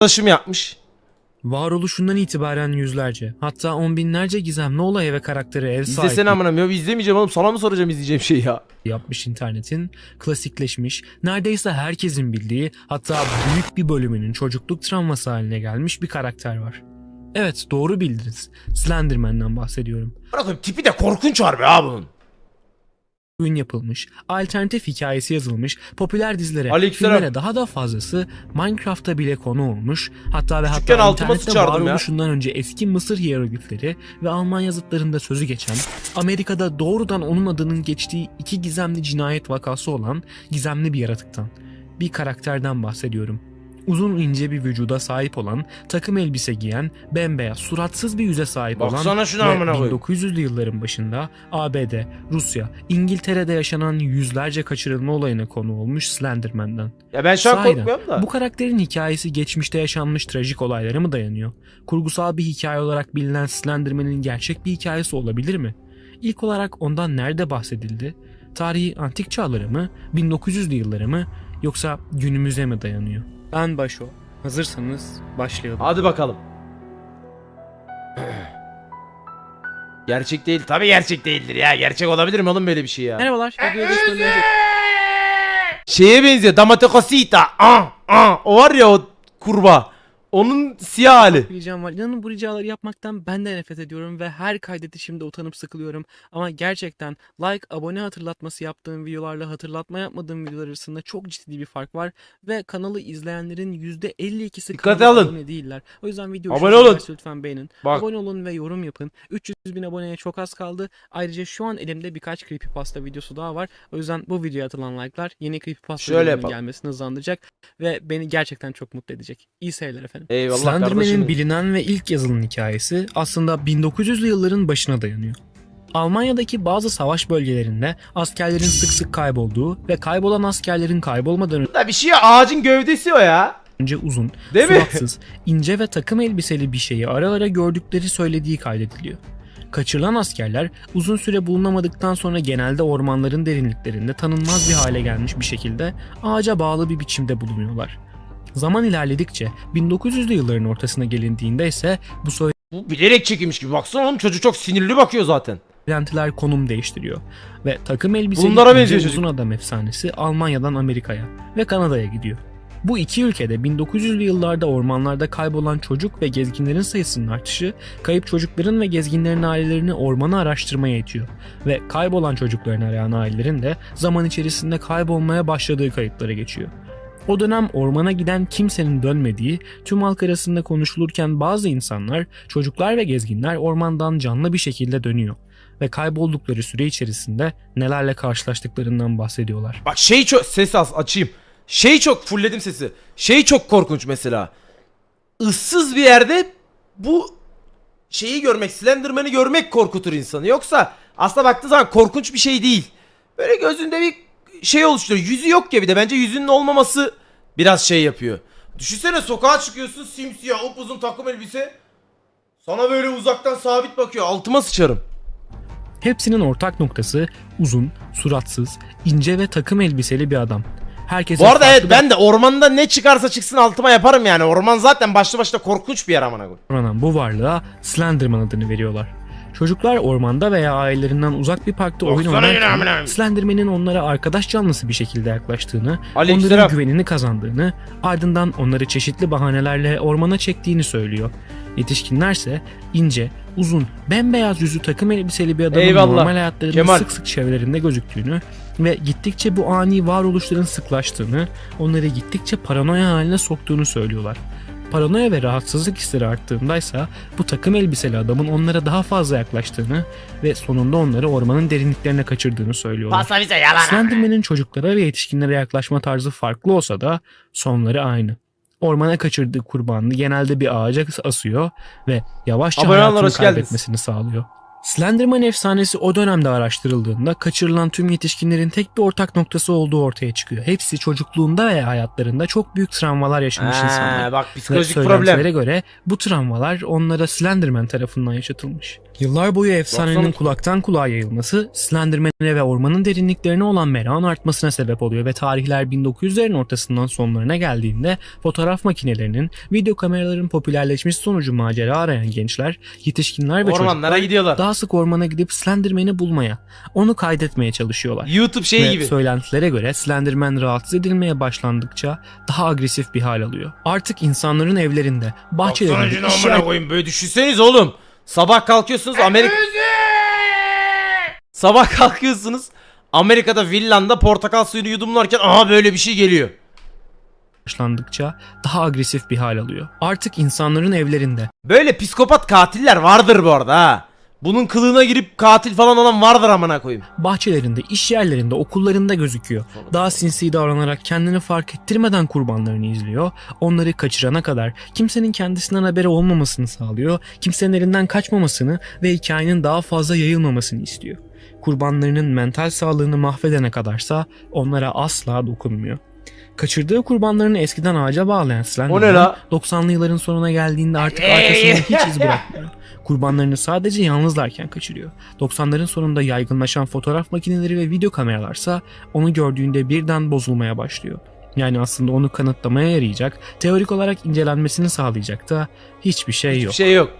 Taşım yapmış. Varoluşundan itibaren yüzlerce, hatta on binlerce gizemli olay ve karaktere ev sahipliği İzlesene amına ya izlemeyeceğim oğlum sana mı soracağım izleyeceğim şey ya. yapmış internetin, klasikleşmiş, neredeyse herkesin bildiği, hatta büyük bir bölümünün çocukluk travması haline gelmiş bir karakter var. Evet doğru bildiniz. Slenderman'dan bahsediyorum. Bırakın tipi de korkunç harbi ha bunun. Oyun yapılmış, alternatif hikayesi yazılmış, popüler dizilere, Aleykümselam. filmlere daha da fazlası Minecraft'ta bile konu olmuş. Hatta ve Küçükken hatta altıma internette sıçardım ya. önce eski Mısır hieroglifleri ve Alman yazıtlarında sözü geçen, Amerika'da doğrudan onun adının geçtiği iki gizemli cinayet vakası olan gizemli bir yaratıktan, bir karakterden bahsediyorum. Uzun ince bir vücuda sahip olan, takım elbise giyen, bembeyaz, suratsız bir yüze sahip olan Baksana şuna ve amına koyayım. 1900'lü yılların başında ABD, Rusya, İngiltere'de yaşanan yüzlerce kaçırılma olayına konu olmuş Slenderman'dan. Ya ben şu an Sahiden, korkmuyorum da. Bu karakterin hikayesi geçmişte yaşanmış trajik olaylara mı dayanıyor? Kurgusal bir hikaye olarak bilinen Slenderman'in gerçek bir hikayesi olabilir mi? İlk olarak ondan nerede bahsedildi? Tarihi antik çağlara mı, 1900'lü yıllara mı yoksa günümüze mi dayanıyor? Ben Başo. Hazırsanız başlayalım. Hadi bakalım. Gerçek değil. Tabii gerçek değildir ya. Gerçek olabilir mi oğlum böyle bir şey ya? Merhabalar. Önce Şeye benziyor. Damate cosita. Ah, ah. O var ya o kurbağa. Onun siyah hali. bir ricam var. İnanın bu ricaları yapmaktan ben de nefret ediyorum ve her kaydedişimde utanıp sıkılıyorum. Ama gerçekten like, abone hatırlatması yaptığım videolarla hatırlatma yapmadığım videolar arasında çok ciddi bir fark var. Ve kanalı izleyenlerin %52'si Dikkate kanala alın. abone değiller. O yüzden video Abone olun. lütfen beğenin. Bak. Abone olun ve yorum yapın. 300 bin aboneye çok az kaldı. Ayrıca şu an elimde birkaç creepypasta videosu daha var. O yüzden bu videoya atılan like'lar yeni creepypasta gelmesini hızlandıracak. Ve beni gerçekten çok mutlu edecek. İyi seyirler efendim. Eyvallah Slenderman'in bilinen ve ilk yazılan hikayesi aslında 1900'lü yılların başına dayanıyor. Almanya'daki bazı savaş bölgelerinde askerlerin sık sık kaybolduğu ve kaybolan askerlerin kaybolmadan Da bir şey ağacın gövdesi o ya. önce uzun, Değil mi? suratsız, ince ve takım elbiseli bir şeyi ara ara gördükleri söylediği kaydediliyor. Kaçırılan askerler uzun süre bulunamadıktan sonra genelde ormanların derinliklerinde tanınmaz bir hale gelmiş bir şekilde ağaca bağlı bir biçimde bulunuyorlar. Zaman ilerledikçe 1900'lü yılların ortasına gelindiğinde ise bu Bu bilerek çekilmiş gibi. Baksana oğlum çocuk çok sinirli bakıyor zaten. söylentiler konum değiştiriyor ve takım elbiseli Bunlara ince benziyor uzun adam efsanesi Almanya'dan Amerika'ya ve Kanada'ya gidiyor. Bu iki ülkede 1900'lü yıllarda ormanlarda kaybolan çocuk ve gezginlerin sayısının artışı, kayıp çocukların ve gezginlerin ailelerini ormanı araştırmaya itiyor ve kaybolan çocukların arayan ailelerin de zaman içerisinde kaybolmaya başladığı kayıtlara geçiyor. O dönem ormana giden kimsenin dönmediği, tüm halk arasında konuşulurken bazı insanlar, çocuklar ve gezginler ormandan canlı bir şekilde dönüyor ve kayboldukları süre içerisinde nelerle karşılaştıklarından bahsediyorlar. Bak şey çok ses az açayım. Şey çok fullledim sesi. Şey çok korkunç mesela. Issız bir yerde bu şeyi görmek, Slenderman'ı görmek korkutur insanı. Yoksa aslında baktığı zaman korkunç bir şey değil. Böyle gözünde bir şey oluşturuyor. Yüzü yok ya bir de bence yüzünün olmaması biraz şey yapıyor. Düşünsene sokağa çıkıyorsun simsiyah upuzun takım elbise. Sana böyle uzaktan sabit bakıyor. Altıma sıçarım. Hepsinin ortak noktası uzun, suratsız, ince ve takım elbiseli bir adam. Herkese Bu arada evet ben de ormanda ne çıkarsa çıksın altıma yaparım yani. Orman zaten başlı başına korkunç bir yer amına koyayım. davranan bu varlığa Slenderman adını veriyorlar. Çocuklar ormanda veya ailelerinden uzak bir parkta oyun oynarken. Slenderman'in onlara arkadaş canlısı bir şekilde yaklaştığını, Aleykümselam. onların güvenini kazandığını, ardından onları çeşitli bahanelerle ormana çektiğini söylüyor. Yetişkinlerse ince, uzun, bembeyaz yüzü takım elbiseli bir adamın Eyvallah. normal hayatlarında Kemal. sık sık çevrelerinde gözüktüğünü ve gittikçe bu ani varoluşların sıklaştığını, onları gittikçe paranoya haline soktuğunu söylüyorlar. Paranoya ve rahatsızlık hisleri arttığındaysa bu takım elbiseli adamın onlara daha fazla yaklaştığını ve sonunda onları ormanın derinliklerine kaçırdığını söylüyorlar. Pasa bize yalan. Slenderman'in çocuklara ve yetişkinlere yaklaşma tarzı farklı olsa da sonları aynı. Ormana kaçırdığı kurbanını genelde bir ağaca asıyor ve yavaşça Abone hayatını kaybetmesini sağlıyor. Slenderman efsanesi o dönemde araştırıldığında kaçırılan tüm yetişkinlerin tek bir ortak noktası olduğu ortaya çıkıyor. Hepsi çocukluğunda veya hayatlarında çok büyük travmalar yaşamış insanlar. Ha, bak Ve psikolojik söylentilere problem. göre bu travmalar onlara Slenderman tarafından yaşatılmış. Yıllar boyu efsanenin Baksana. kulaktan kulağa yayılması Slenderman'e ve ormanın derinliklerine olan merakın artmasına sebep oluyor ve tarihler 1900'lerin ortasından sonlarına geldiğinde fotoğraf makinelerinin, video kameraların popülerleşmesi sonucu macera arayan gençler, yetişkinler ve Ormanlara çocuklar gidiyorlar. daha sık ormana gidip Slenderman'i bulmaya, onu kaydetmeye çalışıyorlar. YouTube şey Ve gibi. söylentilere göre Slenderman rahatsız edilmeye başlandıkça daha agresif bir hal alıyor. Artık insanların evlerinde, bahçelerinde, iş amına koyayım böyle düşünseniz oğlum. Sabah kalkıyorsunuz Amerika... Sabah kalkıyorsunuz Amerika'da villanda portakal suyunu yudumlarken aha böyle bir şey geliyor. başlandıkça daha agresif bir hal alıyor. Artık insanların evlerinde, Böyle psikopat katiller vardır bu arada ha. Bunun kılığına girip katil falan olan vardır amına koyayım. bahçelerinde, iş yerlerinde, okullarında gözüküyor. Daha sinsi davranarak kendini fark ettirmeden kurbanlarını izliyor. Onları kaçırana kadar kimsenin kendisinden haberi olmamasını sağlıyor. Kimsenin elinden kaçmamasını ve hikayenin daha fazla yayılmamasını istiyor. Kurbanlarının mental sağlığını mahvedene kadarsa onlara asla dokunmuyor. Kaçırdığı kurbanlarını eskiden ağaca bağlayan Slenderman ne la? 90'lı yılların sonuna geldiğinde artık arkasında hiç iz bırakmıyor. Kurbanlarını sadece yalnızlarken kaçırıyor. 90'ların sonunda yaygınlaşan fotoğraf makineleri ve video kameralarsa onu gördüğünde birden bozulmaya başlıyor. Yani aslında onu kanıtlamaya yarayacak, teorik olarak incelenmesini sağlayacak da hiçbir şey Hiçbir yok. şey yok.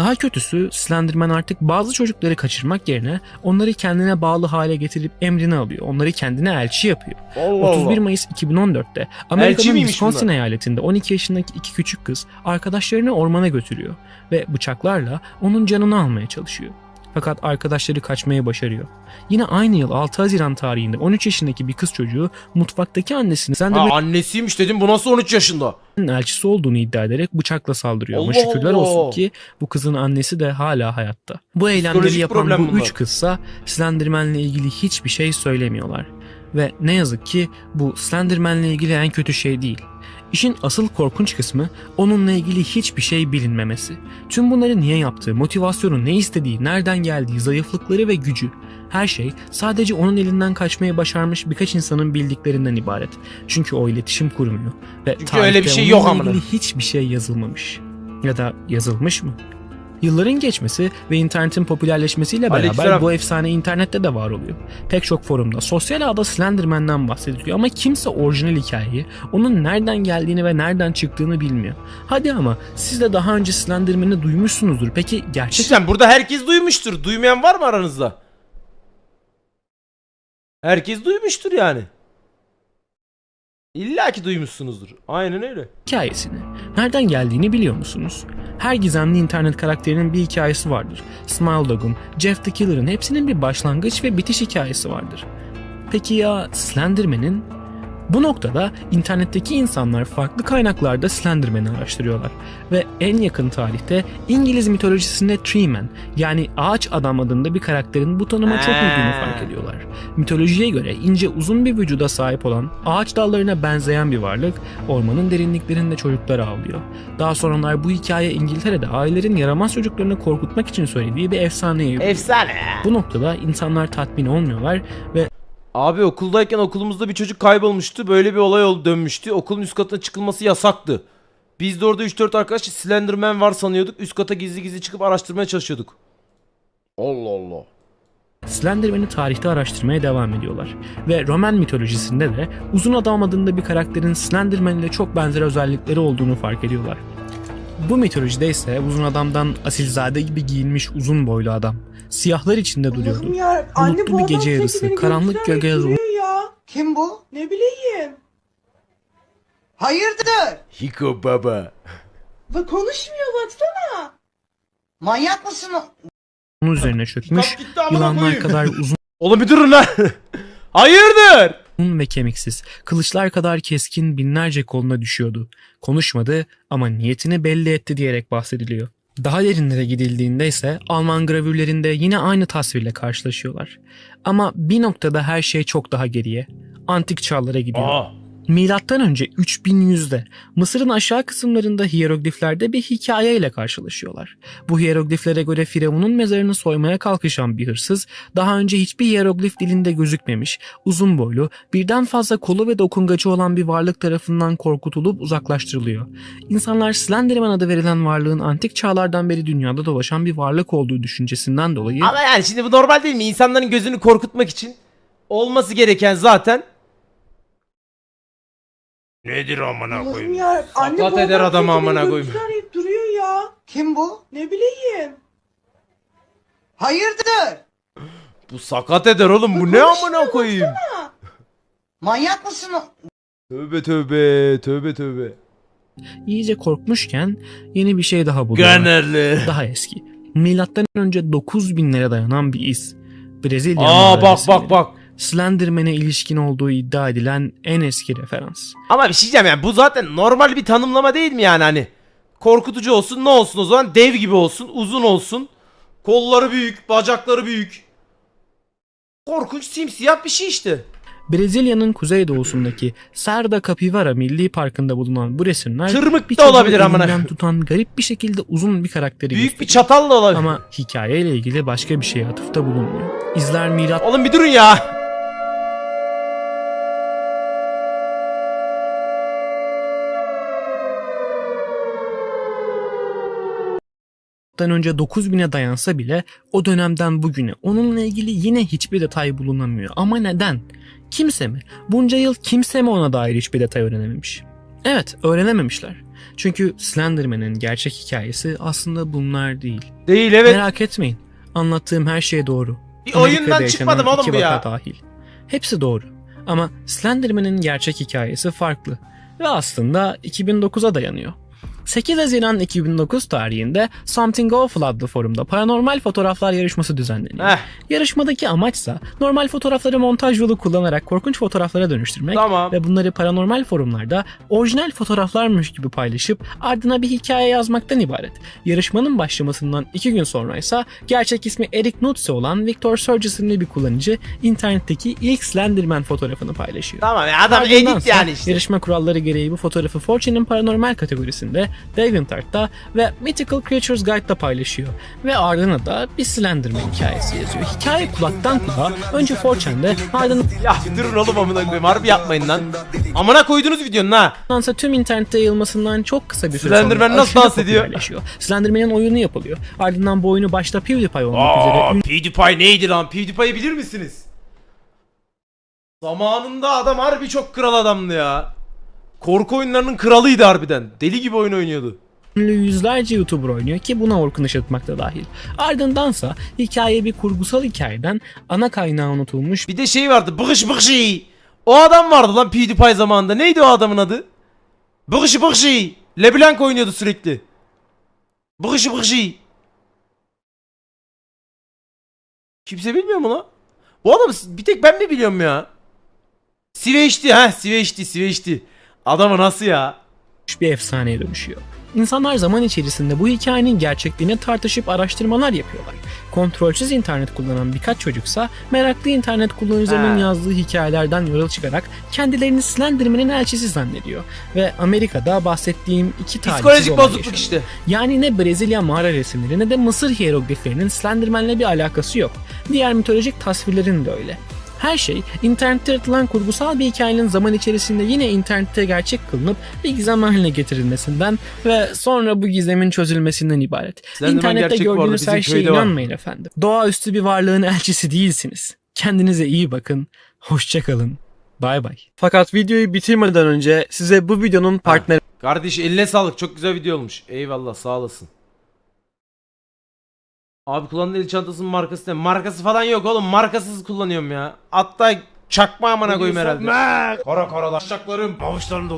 Daha kötüsü Slenderman artık bazı çocukları kaçırmak yerine onları kendine bağlı hale getirip emrine alıyor. Onları kendine elçi yapıyor. Allah 31 Allah. Mayıs 2014'te Elçi Amerika'nın Wisconsin bunlar? eyaletinde 12 yaşındaki iki küçük kız arkadaşlarını ormana götürüyor ve bıçaklarla onun canını almaya çalışıyor. Fakat arkadaşları kaçmayı başarıyor. Yine aynı yıl 6 Haziran tarihinde 13 yaşındaki bir kız çocuğu mutfaktaki annesini Ha, Slenderman'in annesiymiş dedim bu nasıl 13 yaşında? elçisi olduğunu iddia ederek bıçakla saldırıyor. Ama şükürler olsun ki bu kızın annesi de hala hayatta. Bu eylemleri yapan bu bunlar. üç kızsa Slenderman'le ilgili hiçbir şey söylemiyorlar. Ve ne yazık ki bu Slenderman'le ilgili en kötü şey değil. İşin asıl korkunç kısmı onunla ilgili hiçbir şey bilinmemesi. Tüm bunları niye yaptığı, motivasyonu, ne istediği, nereden geldiği, zayıflıkları ve gücü. Her şey sadece onun elinden kaçmayı başarmış birkaç insanın bildiklerinden ibaret. Çünkü o iletişim kurmuyor. Ve Çünkü öyle bir şey yok onunla amına. ilgili hiçbir şey yazılmamış. Ya da yazılmış mı? Yılların geçmesi ve internetin popülerleşmesiyle beraber Aleykümselam. bu efsane internette de var oluyor. Pek çok forumda sosyal ağda Slenderman'den bahsediliyor ama kimse orijinal hikayeyi, onun nereden geldiğini ve nereden çıktığını bilmiyor. Hadi ama siz de daha önce Slenderman'i duymuşsunuzdur. Peki gerçek Cidden burada herkes duymuştur. Duymayan var mı aranızda? Herkes duymuştur yani. İlla ki duymuşsunuzdur. Aynen öyle. hikayesini, nereden geldiğini biliyor musunuz? Her gizemli internet karakterinin bir hikayesi vardır. Smile Dog'un, Jeff the Killer'ın hepsinin bir başlangıç ve bitiş hikayesi vardır. Peki ya Slenderman'in? Bu noktada internetteki insanlar farklı kaynaklarda Slenderman'i araştırıyorlar ve en yakın tarihte İngiliz mitolojisinde Tree Man yani ağaç adam adında bir karakterin bu tanıma çok uyduğunu fark ediyorlar. Mitolojiye göre ince uzun bir vücuda sahip olan ağaç dallarına benzeyen bir varlık ormanın derinliklerinde çocukları avlıyor. Daha sonralar bu hikaye İngiltere'de ailelerin yaramaz çocuklarını korkutmak için söylediği bir efsaneye. Efsane. Bu noktada insanlar tatmin olmuyorlar ve Abi okuldayken okulumuzda bir çocuk kaybolmuştu. Böyle bir olay oldu dönmüştü. Okulun üst katına çıkılması yasaktı. Biz de orada 3-4 arkadaş Slenderman var sanıyorduk. Üst kata gizli gizli çıkıp araştırmaya çalışıyorduk. Allah Allah. Slenderman'i tarihte araştırmaya devam ediyorlar. Ve Roman mitolojisinde de uzun adam adında bir karakterin Slenderman ile çok benzer özellikleri olduğunu fark ediyorlar. Bu mitolojide ise uzun adamdan asilzade gibi giyinmiş uzun boylu adam. Siyahlar içinde duruyordu. Bulutlu bu bir gece yarısı, karanlık gölgeler ya. Kim bu? Ne bileyim. Hayırdır? Hiko baba. Ve konuşmuyor baksana. Manyak mısın? Onun üzerine çökmüş, Kitap gitti amına yılanlar koyayım. kadar uzun Oğlum bir durun lan. Hayırdır? Ve kemiksiz, kılıçlar kadar keskin binlerce koluna düşüyordu. Konuşmadı ama niyetini belli etti diyerek bahsediliyor. Daha derinlere gidildiğinde ise Alman gravürlerinde yine aynı tasvirle karşılaşıyorlar. Ama bir noktada her şey çok daha geriye. Antik çağlara gidiyor. Aa. Milattan önce 3100'de Mısır'ın aşağı kısımlarında hiyerogliflerde bir hikaye ile karşılaşıyorlar. Bu hiyerogliflere göre Firavun'un mezarını soymaya kalkışan bir hırsız daha önce hiçbir hiyeroglif dilinde gözükmemiş, uzun boylu, birden fazla kolu ve dokungacı olan bir varlık tarafından korkutulup uzaklaştırılıyor. İnsanlar Slenderman adı verilen varlığın antik çağlardan beri dünyada dolaşan bir varlık olduğu düşüncesinden dolayı Ama yani şimdi bu normal değil mi? İnsanların gözünü korkutmak için olması gereken zaten Nedir amına Allah'ım ya. Anne Sakat bu eder adam adamı amına beni koyayım. görüntüler arayıp duruyor ya. Kim bu? Ne bileyim. Hayırdır? Bu sakat eder oğlum bu ne amına koyayım? Manyak mısın? Tövbe tövbe tövbe tövbe. iyice korkmuşken yeni bir şey daha buluyorlar. Ganerli. daha eski. Milattan önce 9000'lere dayanan bir iz. Brezilya Aa bak bak bak. Slenderman'e ilişkin olduğu iddia edilen en eski referans. Ama bir şey diyeceğim yani bu zaten normal bir tanımlama değil mi yani hani? Korkutucu olsun ne olsun o zaman dev gibi olsun uzun olsun. Kolları büyük bacakları büyük. Korkunç simsiyah bir şey işte. Brezilya'nın kuzeydoğusundaki Serra Capivara Milli Parkı'nda bulunan bu resimler Tırmık bir da olabilir amına. tutan garip bir şekilde uzun bir karakteri Büyük bir gösteriyor. çatal da olabilir. Ama hikayeyle ilgili başka bir şeye atıfta bulunmuyor. İzler milat Oğlum bir durun ya. Milattan önce 9000'e dayansa bile o dönemden bugüne onunla ilgili yine hiçbir detay bulunamıyor. Ama neden? Kimse mi? Bunca yıl kimse mi ona dair hiçbir detay öğrenememiş? Evet, öğrenememişler. Çünkü Slenderman'in gerçek hikayesi aslında bunlar değil. Değil evet. Merak etmeyin. Anlattığım her şey doğru. Bir oyundan çıkmadım oğlum bu ya. Dahil. Hepsi doğru. Ama Slenderman'in gerçek hikayesi farklı. Ve aslında 2009'a dayanıyor. 8 Haziran 2009 tarihinde Something Awful adlı forumda paranormal fotoğraflar yarışması düzenleniyor. Heh Yarışmadaki amaçsa normal fotoğrafları montaj yolu kullanarak korkunç fotoğraflara dönüştürmek tamam. ve bunları paranormal forumlarda orijinal fotoğraflarmış gibi paylaşıp ardına bir hikaye yazmaktan ibaret. Yarışmanın başlamasından iki gün sonra ise gerçek ismi Eric Nutze olan Victor Surge isimli bir kullanıcı internetteki ilk Slenderman fotoğrafını paylaşıyor. Tamam ya adam Ardından edit yani işte. Yarışma kuralları gereği bu fotoğrafı 4chan'in paranormal kategorisinde, DeviantArt'ta ve Mythical Creatures Guide'da paylaşıyor. Ve ardına da bir Slenderman hikayesi yazıyor. Hikaye kulaktan kulağa önce 4chan'de ardından Ya durun oğlum amına koyayım harbi yapmayın lan. Amına koyduğunuz videonun ha. ise tüm internette yayılmasından çok kısa bir süre Slenderman sonra nasıl dans ediyor? popülerleşiyor. Slenderman'in oyunu yapılıyor. Ardından bu oyunu başta PewDiePie olmak Aa, üzere PewDiePie neydi lan? PewDiePie'yi bilir misiniz? Zamanında adam harbi çok kral adamdı ya. Korku oyunlarının kralıydı harbiden. Deli gibi oyun oynuyordu. ünlü yüzlerce YouTuber oynuyor ki buna Orkun Işıtmak da dahil. Ardındansa hikaye bir kurgusal hikayeden ana kaynağı unutulmuş Bir de şey vardı. Bıkış bıkışı. O adam vardı lan PewDiePie zamanında. Neydi o adamın adı? Bıkışı bıkışı. LeBlanc oynuyordu sürekli. Bıkışı bıkışı. Kimse bilmiyor mu lan? Bu adam bir tek ben mi biliyorum ya? Siveçti ha Siveçti Siveçti. Adamı nasıl ya? bir efsaneye dönüşüyor. İnsanlar zaman içerisinde bu hikayenin gerçekliğini tartışıp araştırmalar yapıyorlar. Kontrolsüz internet kullanan birkaç çocuksa meraklı internet kullanıcılarının yazdığı hikayelerden yola çıkarak kendilerini Slenderman'in elçisi zannediyor. Ve Amerika'da bahsettiğim iki tarihsiz Psikolojik olay bozukluk yaşanıyor. işte. Yani ne Brezilya mağara resimleri ne de Mısır hierogliflerinin Slenderman'le bir alakası yok. Diğer mitolojik tasvirlerin de öyle. Her şey internette yaratılan kurgusal bir hikayenin zaman içerisinde yine internette gerçek kılınıp bir gizem haline getirilmesinden ve sonra bu gizemin çözülmesinden ibaret. Slenderman İnternette gördüğünüz her şeye var. inanmayın efendim. Doğaüstü bir varlığın elçisi değilsiniz. Kendinize iyi bakın. Hoşçakalın. Bay bay. Fakat videoyu bitirmeden önce size bu videonun partneri Kardeş eline sağlık. Çok güzel video olmuş. Eyvallah sağ olasın. Abi kullandığın el çantasının markası ne? Markası falan yok oğlum. Markasız kullanıyorum ya. Hatta çakma amına koyayım herhalde. Kara kara taşaklarım. Avuçlarımda.